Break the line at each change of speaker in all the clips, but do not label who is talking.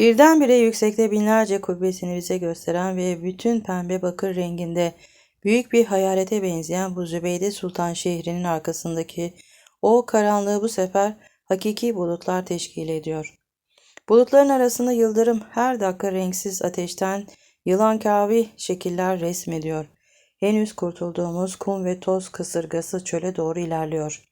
Birdenbire yüksekte binlerce kubbesini bize gösteren ve bütün pembe bakır renginde büyük bir hayalete benzeyen bu Zübeyde Sultan şehrinin arkasındaki o karanlığı bu sefer hakiki bulutlar teşkil ediyor. Bulutların arasında yıldırım her dakika renksiz ateşten yılan kavi şekiller resmediyor. Henüz kurtulduğumuz kum ve toz kasırgası çöle doğru ilerliyor.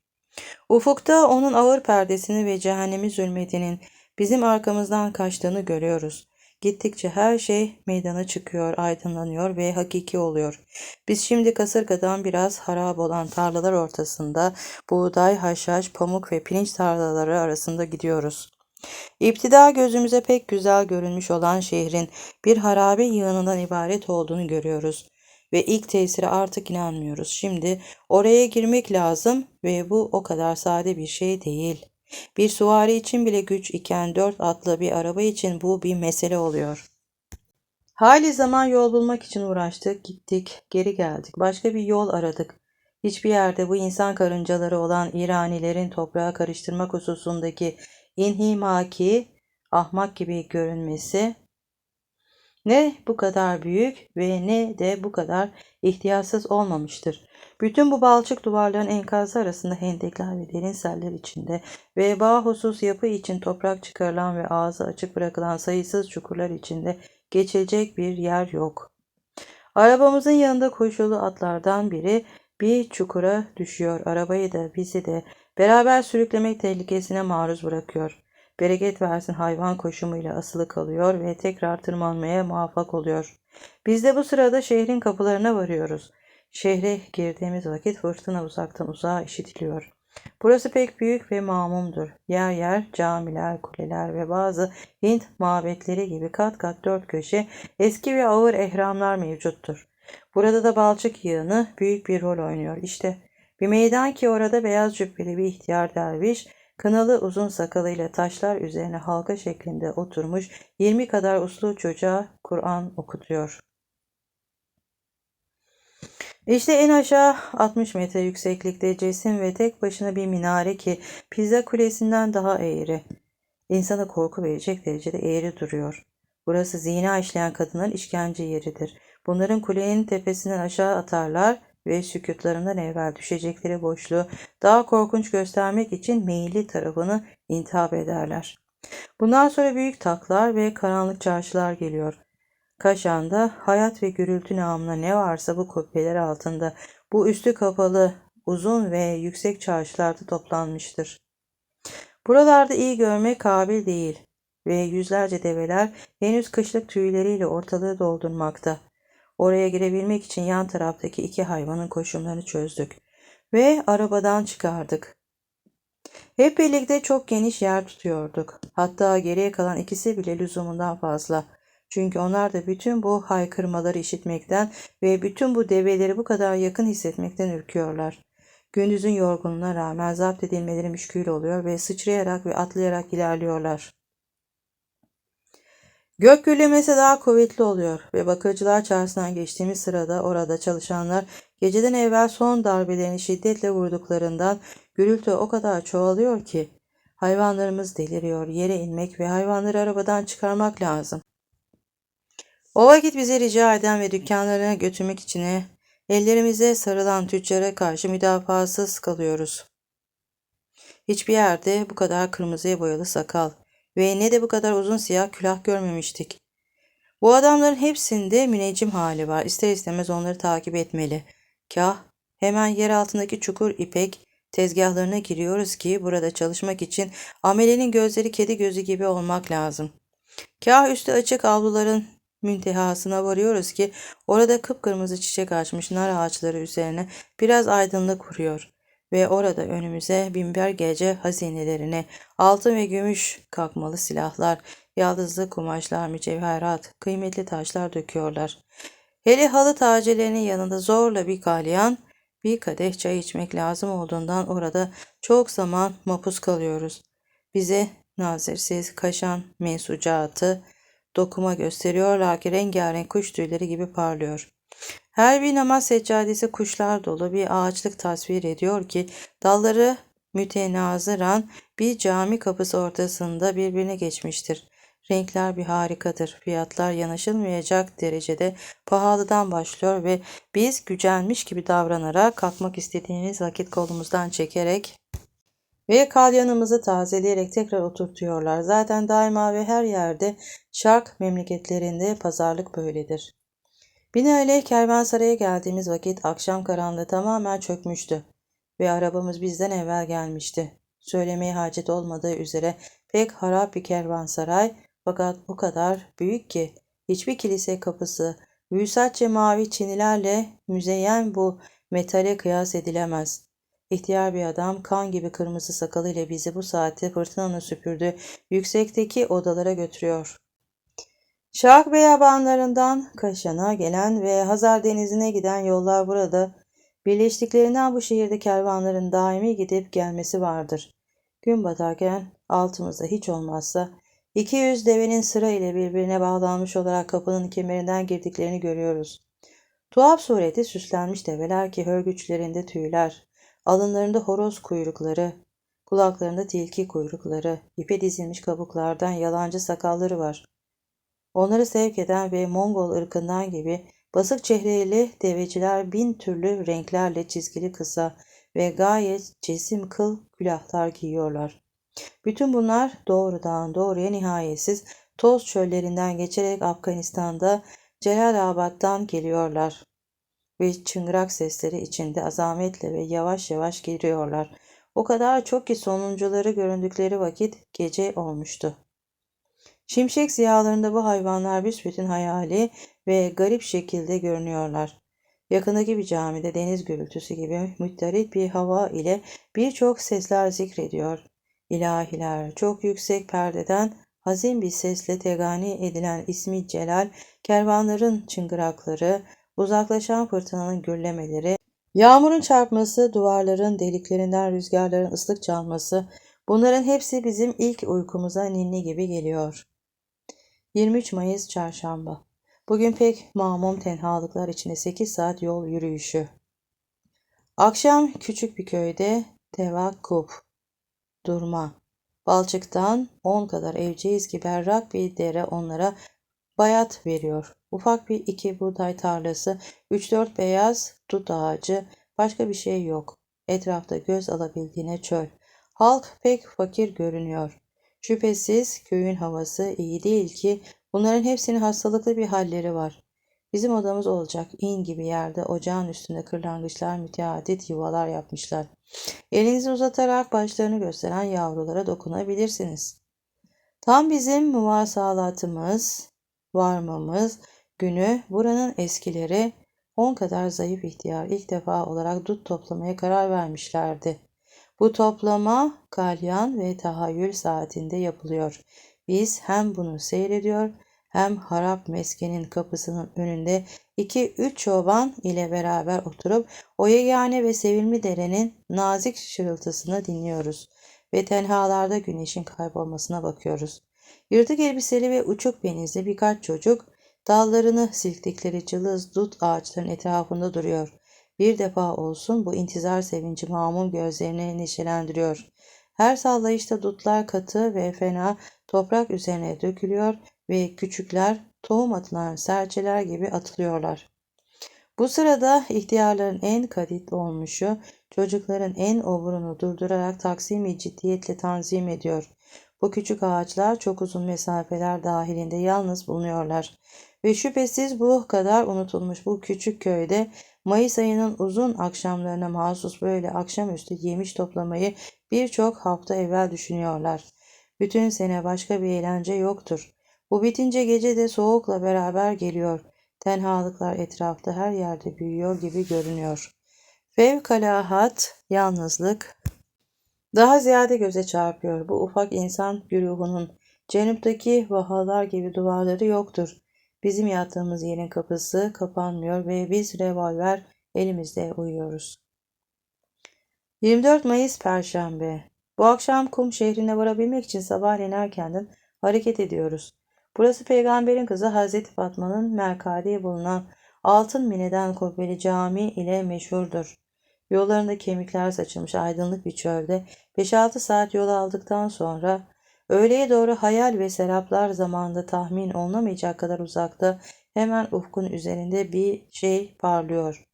Ufukta onun ağır perdesini ve cehennemi zulmetinin bizim arkamızdan kaçtığını görüyoruz. Gittikçe her şey meydana çıkıyor, aydınlanıyor ve hakiki oluyor. Biz şimdi kasırgadan biraz harap olan tarlalar ortasında buğday, haşhaş, pamuk ve pirinç tarlaları arasında gidiyoruz. İptida gözümüze pek güzel görünmüş olan şehrin bir harabe yığınından ibaret olduğunu görüyoruz. Ve ilk tesire artık inanmıyoruz. Şimdi oraya girmek lazım ve bu o kadar sade bir şey değil. Bir suvari için bile güç iken dört atlı bir araba için bu bir mesele oluyor. Hali zaman yol bulmak için uğraştık, gittik, geri geldik. Başka bir yol aradık. Hiçbir yerde bu insan karıncaları olan İranilerin toprağa karıştırmak hususundaki inhimaki, ahmak gibi görünmesi ne bu kadar büyük ve ne de bu kadar ihtiyatsız olmamıştır. Bütün bu balçık duvarların enkazı arasında hendekler ve derin seller içinde ve bahusus yapı için toprak çıkarılan ve ağzı açık bırakılan sayısız çukurlar içinde geçilecek bir yer yok. Arabamızın yanında koşulu atlardan biri bir çukura düşüyor. Arabayı da bizi de beraber sürüklemek tehlikesine maruz bırakıyor. Bereket versin hayvan koşumuyla asılı kalıyor ve tekrar tırmanmaya muvaffak oluyor. Biz de bu sırada şehrin kapılarına varıyoruz. Şehre girdiğimiz vakit fırtına uzaktan uzağa işitiliyor. Burası pek büyük ve mamumdur. Yer yer camiler, kuleler ve bazı Hint mabetleri gibi kat kat dört köşe eski ve ağır ehramlar mevcuttur. Burada da balçık yığını büyük bir rol oynuyor. İşte bir meydan ki orada beyaz cübbeli bir ihtiyar derviş, kınalı uzun sakalıyla taşlar üzerine halka şeklinde oturmuş 20 kadar uslu çocuğa Kur'an okutuyor. İşte en aşağı 60 metre yükseklikte cesim ve tek başına bir minare ki pizza kulesinden daha eğri. İnsana korku verecek derecede eğri duruyor. Burası zina işleyen kadınların işkence yeridir. Bunların kulenin tepesinden aşağı atarlar ve sükutlarından evvel düşecekleri boşluğu daha korkunç göstermek için meyilli tarafını intihap ederler. Bundan sonra büyük taklar ve karanlık çarşılar geliyor. Kaşan'da hayat ve gürültü namına ne varsa bu kubbeler altında bu üstü kapalı uzun ve yüksek çarşılarda toplanmıştır. Buralarda iyi görmek kabil değil ve yüzlerce develer henüz kışlık tüyleriyle ortalığı doldurmakta. Oraya girebilmek için yan taraftaki iki hayvanın koşumlarını çözdük ve arabadan çıkardık. Hep birlikte çok geniş yer tutuyorduk. Hatta geriye kalan ikisi bile lüzumundan fazla. Çünkü onlar da bütün bu haykırmaları işitmekten ve bütün bu develeri bu kadar yakın hissetmekten ürküyorlar. Gündüzün yorgunluğuna rağmen zapt edilmeleri müşkül oluyor ve sıçrayarak ve atlayarak ilerliyorlar. Gök gürlemesi daha kuvvetli oluyor ve bakırcılar çarşısından geçtiğimiz sırada orada çalışanlar geceden evvel son darbelerini şiddetle vurduklarından gürültü o kadar çoğalıyor ki hayvanlarımız deliriyor. Yere inmek ve hayvanları arabadan çıkarmak lazım. O vakit bize rica eden ve dükkanlarına götürmek için ellerimize sarılan tüccara karşı müdafasız kalıyoruz. Hiçbir yerde bu kadar kırmızıya boyalı sakal ve ne de bu kadar uzun siyah külah görmemiştik. Bu adamların hepsinde müneccim hali var. İster istemez onları takip etmeli. Kah hemen yer altındaki çukur ipek tezgahlarına giriyoruz ki burada çalışmak için amelenin gözleri kedi gözü gibi olmak lazım. Kah üstü açık avluların müntehasına varıyoruz ki orada kıpkırmızı çiçek açmış nar ağaçları üzerine biraz aydınlık vuruyor ve orada önümüze binber gece hazinelerini, altın ve gümüş kalkmalı silahlar, yaldızlı kumaşlar, mücevherat, kıymetli taşlar döküyorlar. Hele halı tacelerinin yanında zorla bir kalyan, bir kadeh çay içmek lazım olduğundan orada çok zaman mapus kalıyoruz. Bize nazirsiz kaşan mensucatı, dokuma gösteriyorlar ki rengarenk kuş tüyleri gibi parlıyor. Her bir namaz seccadesi kuşlar dolu bir ağaçlık tasvir ediyor ki dalları mütenazıran bir cami kapısı ortasında birbirine geçmiştir. Renkler bir harikadır. Fiyatlar yanaşılmayacak derecede pahalıdan başlıyor ve biz gücenmiş gibi davranarak kalkmak istediğimiz vakit kolumuzdan çekerek ve kalyanımızı tazeleyerek tekrar oturtuyorlar. Zaten daima ve her yerde şark memleketlerinde pazarlık böyledir. Binaenaleyh kervansaraya geldiğimiz vakit akşam karanlığı tamamen çökmüştü ve arabamız bizden evvel gelmişti. Söylemeye hacet olmadığı üzere pek harap bir kervansaray fakat bu kadar büyük ki hiçbir kilise kapısı büyüsatçe mavi çinilerle müzeyyen bu metale kıyas edilemez. İhtiyar bir adam kan gibi kırmızı sakalıyla bizi bu saatte fırtınanın süpürdüğü yüksekteki odalara götürüyor. Şark beyabanlarından Kaşan'a gelen ve Hazar Denizi'ne giden yollar burada birleştiklerinden bu şehirde kervanların daimi gidip gelmesi vardır. Gün batarken altımızda hiç olmazsa 200 devenin sıra ile birbirine bağlanmış olarak kapının kemerinden girdiklerini görüyoruz. Tuhaf sureti süslenmiş develer ki hörgüçlerinde tüyler, alınlarında horoz kuyrukları, kulaklarında tilki kuyrukları, ipe dizilmiş kabuklardan yalancı sakalları var. Onları sevk eden ve Mongol ırkından gibi basık çehreli deveciler bin türlü renklerle çizgili kısa ve gayet cesim kıl külahlar giyiyorlar. Bütün bunlar doğrudan doğruya nihayetsiz toz çöllerinden geçerek Afganistan'da Celalabad'dan geliyorlar ve çıngırak sesleri içinde azametle ve yavaş yavaş giriyorlar. O kadar çok ki sonuncuları göründükleri vakit gece olmuştu. Şimşek ziyalarında bu hayvanlar büsbütün hayali ve garip şekilde görünüyorlar. Yakındaki bir camide deniz gürültüsü gibi mütterit bir hava ile birçok sesler zikrediyor. İlahiler çok yüksek perdeden hazin bir sesle tegani edilen ismi Celal, kervanların çıngırakları, uzaklaşan fırtınanın gürlemeleri, yağmurun çarpması, duvarların deliklerinden rüzgarların ıslık çalması, bunların hepsi bizim ilk uykumuza ninni gibi geliyor. 23 Mayıs Çarşamba Bugün pek mamum tenhalıklar içinde 8 saat yol yürüyüşü. Akşam küçük bir köyde tevakkuf, durma. Balçıktan 10 kadar evceğiz ki berrak bir dere onlara bayat veriyor. Ufak bir iki buğday tarlası, 3-4 beyaz dut ağacı, başka bir şey yok. Etrafta göz alabildiğine çöl. Halk pek fakir görünüyor. Şüphesiz köyün havası iyi değil ki bunların hepsinin hastalıklı bir halleri var. Bizim odamız olacak in gibi yerde ocağın üstünde kırlangıçlar müteadit yuvalar yapmışlar. Elinizi uzatarak başlarını gösteren yavrulara dokunabilirsiniz. Tam bizim muvasalatımız, varmamız günü buranın eskileri on kadar zayıf ihtiyar ilk defa olarak dut toplamaya karar vermişlerdi. Bu toplama kalyan ve tahayyül saatinde yapılıyor. Biz hem bunu seyrediyor hem harap meskenin kapısının önünde iki üç çoban ile beraber oturup o yegane ve sevimli derenin nazik şırıltısını dinliyoruz ve tenhalarda güneşin kaybolmasına bakıyoruz. Yırtık elbiseli ve uçuk benizli birkaç çocuk dallarını silktikleri cılız dut ağaçların etrafında duruyor. Bir defa olsun bu intizar sevinci mamum gözlerini neşelendiriyor. Her sallayışta dutlar katı ve fena toprak üzerine dökülüyor ve küçükler tohum atılan serçeler gibi atılıyorlar. Bu sırada ihtiyarların en kadit olmuşu çocukların en oburunu durdurarak taksimi ciddiyetle tanzim ediyor. Bu küçük ağaçlar çok uzun mesafeler dahilinde yalnız bulunuyorlar. Ve şüphesiz bu kadar unutulmuş bu küçük köyde Mayıs ayının uzun akşamlarına mahsus böyle akşamüstü yemiş toplamayı birçok hafta evvel düşünüyorlar. Bütün sene başka bir eğlence yoktur. Bu bitince gece de soğukla beraber geliyor. Tenhalıklar etrafta her yerde büyüyor gibi görünüyor. Fevkalahat, yalnızlık daha ziyade göze çarpıyor. Bu ufak insan güruhunun cenuptaki vahalar gibi duvarları yoktur. Bizim yattığımız yerin kapısı kapanmıyor ve biz revolver elimizde uyuyoruz. 24 Mayıs Perşembe Bu akşam Kum şehrine varabilmek için sabahleyin erkenden hareket ediyoruz. Burası peygamberin kızı Hazreti Fatma'nın merkadi bulunan altın mineden kubbeli cami ile meşhurdur. Yollarında kemikler saçılmış aydınlık bir çölde 5-6 saat yol aldıktan sonra Öğleye doğru hayal ve seraplar zamanında tahmin olunamayacak kadar uzakta hemen ufkun üzerinde bir şey parlıyor.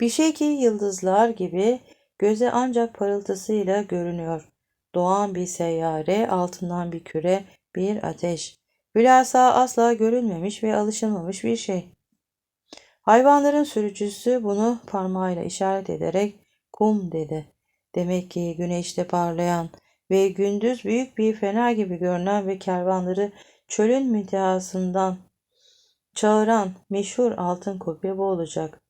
Bir şey ki yıldızlar gibi göze ancak parıltısıyla görünüyor. Doğan bir seyyare, altından bir küre, bir ateş. Hülasa asla görülmemiş ve alışılmamış bir şey. Hayvanların sürücüsü bunu parmağıyla işaret ederek kum dedi. Demek ki güneşte parlayan ve gündüz büyük bir fener gibi görünen ve kervanları çölün müntehasından çağıran meşhur altın kubbe bu olacak.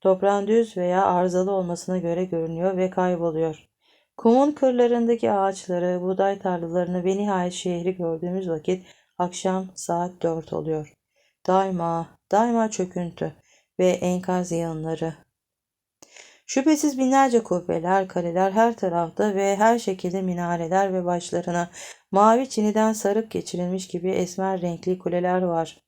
Toprağın düz veya arızalı olmasına göre görünüyor ve kayboluyor. Kumun kırlarındaki ağaçları, buğday tarlalarını ve nihayet şehri gördüğümüz vakit akşam saat dört oluyor. Daima, daima çöküntü ve enkaz yığınları. Şüphesiz binlerce kubbeler, kaleler her tarafta ve her şekilde minareler ve başlarına mavi çiniden sarıp geçirilmiş gibi esmer renkli kuleler var.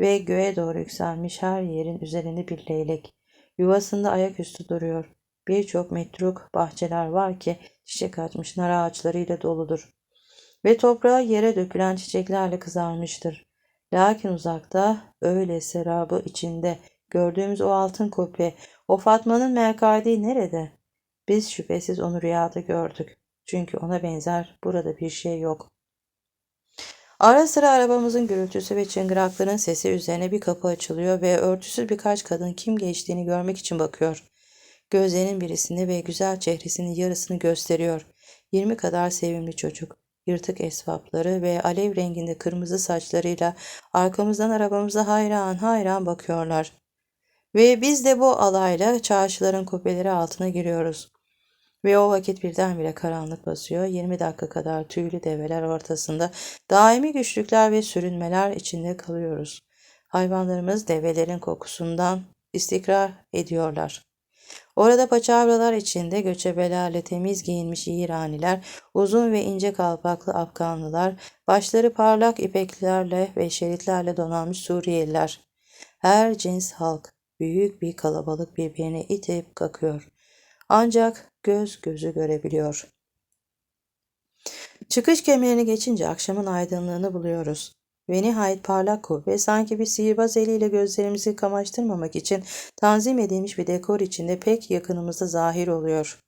Ve göğe doğru yükselmiş her yerin üzerinde bir leylek. Yuvasında ayaküstü duruyor. Birçok metruk bahçeler var ki çiçek açmış nar ağaçlarıyla doludur. Ve toprağı yere dökülen çiçeklerle kızarmıştır. Lakin uzakta öyle serabı içinde gördüğümüz o altın kubbe, o Fatma'nın merkadi nerede? Biz şüphesiz onu rüyada gördük. Çünkü ona benzer burada bir şey yok. Ara sıra arabamızın gürültüsü ve çıngırakların sesi üzerine bir kapı açılıyor ve örtüsüz birkaç kadın kim geçtiğini görmek için bakıyor. Gözlerinin birisini ve güzel çehresinin yarısını gösteriyor. Yirmi kadar sevimli çocuk, yırtık esvapları ve alev renginde kırmızı saçlarıyla arkamızdan arabamıza hayran hayran bakıyorlar. Ve biz de bu alayla çarşıların kubbeleri altına giriyoruz. Ve o vakit birdenbire karanlık basıyor. 20 dakika kadar tüylü develer ortasında daimi güçlükler ve sürünmeler içinde kalıyoruz. Hayvanlarımız develerin kokusundan istikrar ediyorlar. Orada paçavralar içinde göçebelerle temiz giyinmiş İraniler, uzun ve ince kalpaklı Afganlılar, başları parlak ipeklerle ve şeritlerle donanmış Suriyeliler. Her cins halk, büyük bir kalabalık birbirini itip kakıyor. Ancak göz gözü görebiliyor. Çıkış kemerini geçince akşamın aydınlığını buluyoruz. Ve nihayet parlak kubbe sanki bir sihirbaz eliyle gözlerimizi kamaştırmamak için tanzim edilmiş bir dekor içinde pek yakınımızda zahir oluyor.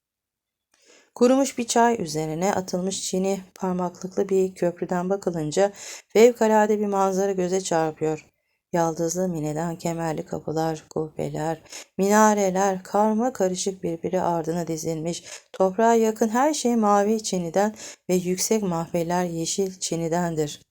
Kurumuş bir çay üzerine atılmış çini parmaklıklı bir köprüden bakılınca fevkalade bir manzara göze çarpıyor. Yaldızlı mineden kemerli kapılar, kubbeler, minareler, karma karışık birbiri ardına dizilmiş, toprağa yakın her şey mavi çiniden ve yüksek mahveler yeşil çinidendir.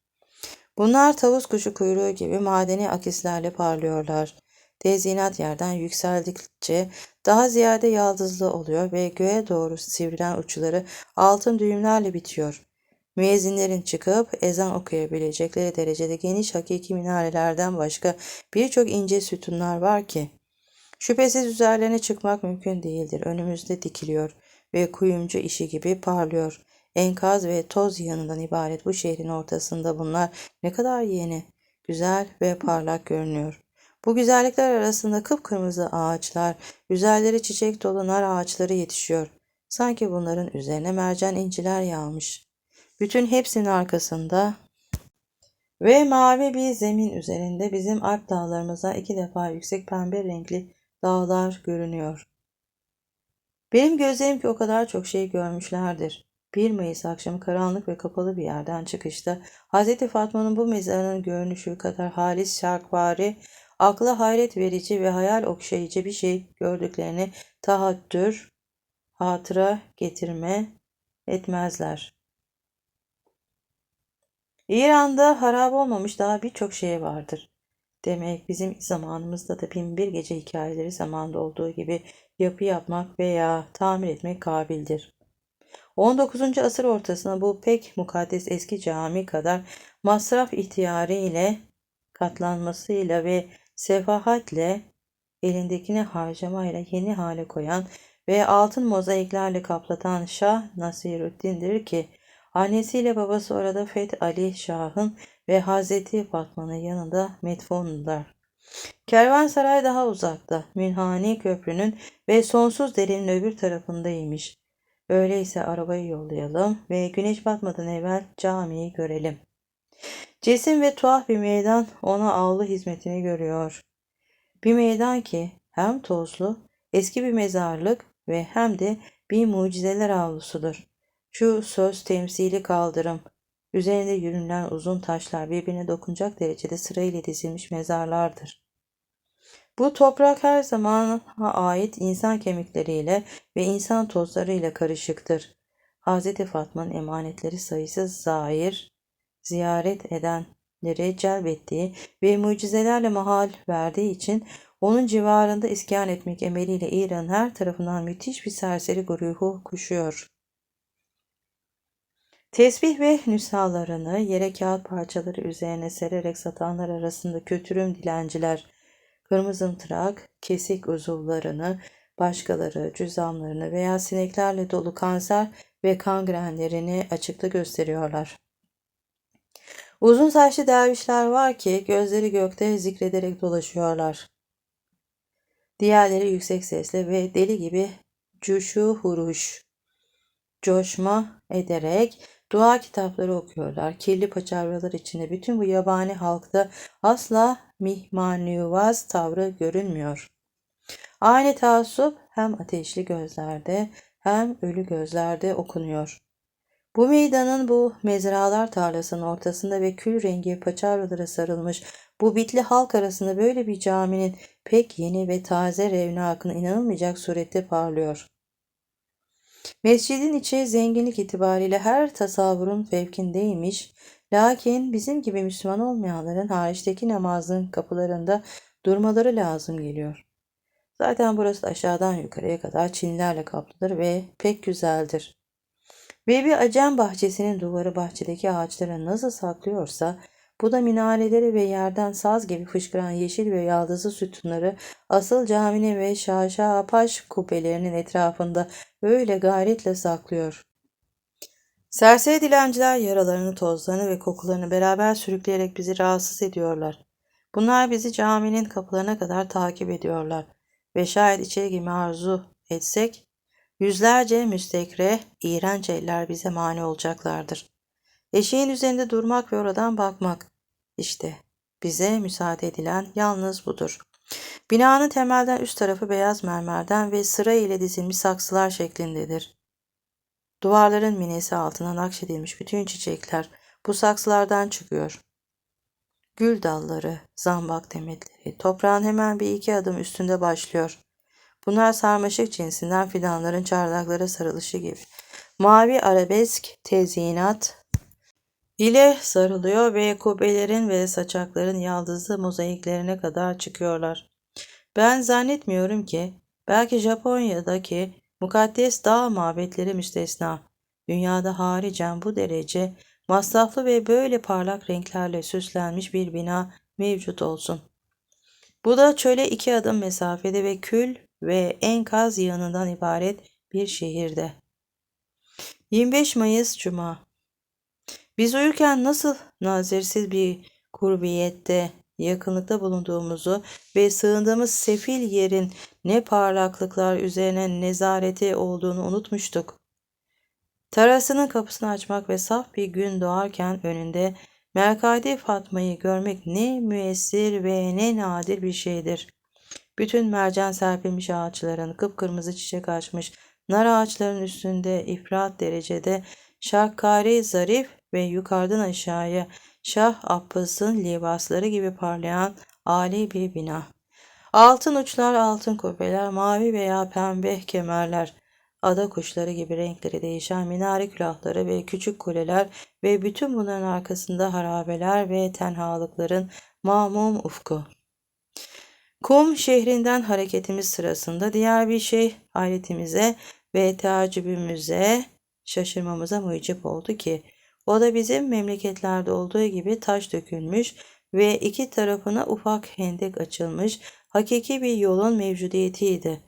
Bunlar tavus kuşu kuyruğu gibi madeni akislerle parlıyorlar. Tezyinat yerden yükseldikçe daha ziyade yaldızlı oluyor ve göğe doğru sivrilen uçları altın düğümlerle bitiyor. Müezzinlerin çıkıp ezan okuyabilecekleri derecede geniş hakiki minarelerden başka birçok ince sütunlar var ki, şüphesiz üzerlerine çıkmak mümkün değildir. Önümüzde dikiliyor ve kuyumcu işi gibi parlıyor. Enkaz ve toz yanından ibaret bu şehrin ortasında bunlar ne kadar yeni, güzel ve parlak görünüyor. Bu güzellikler arasında kıpkırmızı ağaçlar, güzelleri çiçek dolu nar ağaçları yetişiyor. Sanki bunların üzerine mercan inciler yağmış. Bütün hepsinin arkasında ve mavi bir zemin üzerinde bizim Alp dağlarımıza iki defa yüksek pembe renkli dağlar görünüyor. Benim gözlerim ki o kadar çok şey görmüşlerdir. 1 Mayıs akşamı karanlık ve kapalı bir yerden çıkışta Hz. Fatma'nın bu mezarının görünüşü kadar halis şarkvari, akla hayret verici ve hayal okşayıcı bir şey gördüklerini tahattür, hatıra getirme etmezler. İran'da harap olmamış daha birçok şey vardır. Demek bizim zamanımızda da bin bir gece hikayeleri zamanda olduğu gibi yapı yapmak veya tamir etmek kabildir. 19. asır ortasına bu pek mukaddes eski cami kadar masraf ihtiyarı ile katlanmasıyla ve sefahatle elindekini harcamayla yeni hale koyan ve altın mozaiklerle kaplatan Şah Nasiruddin'dir ki annesiyle babası orada Feth Ali Şah'ın ve Hazreti Fatma'nın yanında metfunlar. Kervansaray daha uzakta, Münhani Köprü'nün ve sonsuz derinin öbür tarafındaymış. Öyleyse arabayı yollayalım ve güneş batmadan evvel camiyi görelim. Cesim ve tuhaf bir meydan ona avlu hizmetini görüyor. Bir meydan ki hem tozlu, eski bir mezarlık ve hem de bir mucizeler avlusudur. Şu söz temsili kaldırım, üzerinde yürünlen uzun taşlar birbirine dokunacak derecede sırayla dizilmiş mezarlardır. Bu toprak her zamana ait insan kemikleriyle ve insan tozlarıyla karışıktır. Hz. Fatma'nın emanetleri sayısız zahir, ziyaret edenleri celbettiği ve mucizelerle mahal verdiği için onun civarında iskan etmek emeliyle İran'ın her tarafından müthiş bir serseri güruhu kuşuyor. Tesbih ve nüshalarını yere kağıt parçaları üzerine sererek satanlar arasında kötürüm dilenciler, kırmızımtırak, kesik uzuvlarını, başkaları cüzdanlarını veya sineklerle dolu kanser ve kangrenlerini açıkta gösteriyorlar. Uzun saçlı dervişler var ki gözleri gökte zikrederek dolaşıyorlar. Diğerleri yüksek sesle ve deli gibi cuşu huruş, coşma ederek dua kitapları okuyorlar. Kirli paçavralar içinde bütün bu yabani halkta asla mihmanivaz tavrı görünmüyor. Aynı taassup hem ateşli gözlerde hem ölü gözlerde okunuyor. Bu meydanın bu mezralar tarlasının ortasında ve kül rengi paçavralara sarılmış bu bitli halk arasında böyle bir caminin pek yeni ve taze revnakına inanılmayacak surette parlıyor. Mescidin içi zenginlik itibariyle her tasavvurun fevkindeymiş, lakin bizim gibi Müslüman olmayanların hariçteki namazın kapılarında durmaları lazım geliyor. Zaten burası aşağıdan yukarıya kadar çinlerle kaplıdır ve pek güzeldir. Ve bir acem bahçesinin duvarı bahçedeki ağaçları nasıl saklıyorsa, bu da minareleri ve yerden saz gibi fışkıran yeşil ve yaldızlı sütunları asıl caminin ve şaşa apaş kubbelerinin etrafında öyle gayretle saklıyor. Serseri dilenciler yaralarını, tozlarını ve kokularını beraber sürükleyerek bizi rahatsız ediyorlar. Bunlar bizi caminin kapılarına kadar takip ediyorlar ve şayet içeri girme arzu etsek, yüzlerce müstekre, iğrenç eller bize mani olacaklardır. Eşeğin üzerinde durmak ve oradan bakmak. İşte bize müsaade edilen yalnız budur. Binanın temelden üst tarafı beyaz mermerden ve sıra ile dizilmiş saksılar şeklindedir. Duvarların minesi altına nakşedilmiş bütün çiçekler bu saksılardan çıkıyor. Gül dalları, zambak demetleri, toprağın hemen bir iki adım üstünde başlıyor. Bunlar sarmaşık cinsinden fidanların çardaklara sarılışı gibi. Mavi arabesk, tezyinat, ile sarılıyor ve kubbelerin ve saçakların yaldızlı mozaiklerine kadar çıkıyorlar. Ben zannetmiyorum ki belki Japonya'daki mukaddes dağ mabetleri müstesna. Dünyada haricen bu derece masraflı ve böyle parlak renklerle süslenmiş bir bina mevcut olsun. Bu da çöle iki adım mesafede ve kül ve enkaz yığınından ibaret bir şehirde. 25 Mayıs Cuma biz uyurken nasıl nazirsiz bir kurbiyette, yakınlıkta bulunduğumuzu ve sığındığımız sefil yerin ne parlaklıklar üzerine nezareti olduğunu unutmuştuk. Terasının kapısını açmak ve saf bir gün doğarken önünde Merkadi Fatma'yı görmek ne müessir ve ne nadir bir şeydir. Bütün mercan serpilmiş ağaçların, kıpkırmızı çiçek açmış, nar ağaçlarının üstünde ifrat derecede şakkari zarif ve yukarıdan aşağıya Şah Abbas'ın libasları gibi parlayan âli bir bina. Altın uçlar, altın kubbeler, mavi veya pembe kemerler, ada kuşları gibi renkleri değişen minare külahları ve küçük kuleler ve bütün bunların arkasında harabeler ve tenhalıkların mamum ufku. Kum şehrinden hareketimiz sırasında diğer bir şey hayretimize ve teacübümüze, şaşırmamıza mucip oldu ki o da bizim memleketlerde olduğu gibi taş dökülmüş ve iki tarafına ufak hendek açılmış hakiki bir yolun mevcudiyetiydi.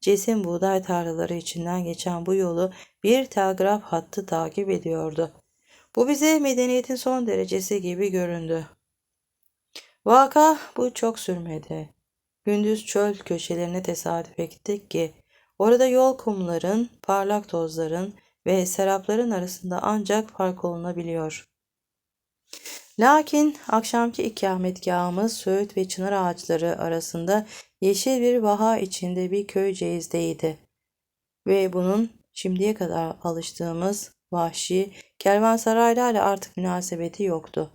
Cesim buğday tarlaları içinden geçen bu yolu bir telgraf hattı takip ediyordu. Bu bize medeniyetin son derecesi gibi göründü. Vaka bu çok sürmedi. Gündüz çöl köşelerine tesadüf ettik ki Orada yol kumların, parlak tozların ve serapların arasında ancak fark olunabiliyor. Lakin akşamki ikametgahımız Söğüt ve çınar ağaçları arasında yeşil bir vaha içinde bir köyceğizdeydi. Ve bunun şimdiye kadar alıştığımız vahşi kervansaraylarla artık münasebeti yoktu.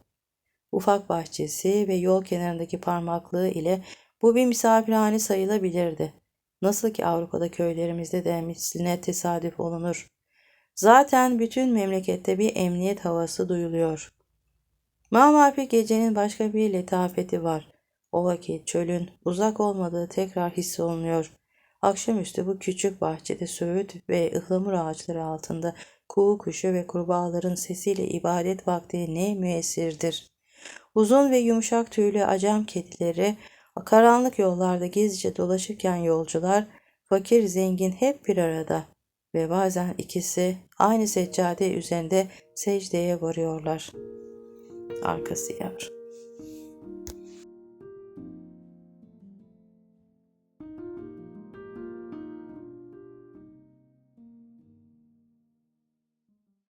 Ufak bahçesi ve yol kenarındaki parmaklığı ile bu bir misafirhane sayılabilirdi. Nasıl ki Avrupa'da köylerimizde de misline tesadüf olunur. Zaten bütün memlekette bir emniyet havası duyuluyor. Mamafi gecenin başka bir letafeti var. O vakit çölün uzak olmadığı tekrar hissolunuyor. Akşamüstü bu küçük bahçede söğüt ve ıhlamur ağaçları altında kuğu kuşu ve kurbağaların sesiyle ibadet vakti ne müessirdir. Uzun ve yumuşak tüylü acem kedileri karanlık yollarda gizlice dolaşırken yolcular fakir zengin hep bir arada ve bazen ikisi aynı seccade üzerinde secdeye varıyorlar. Arkası yavrum.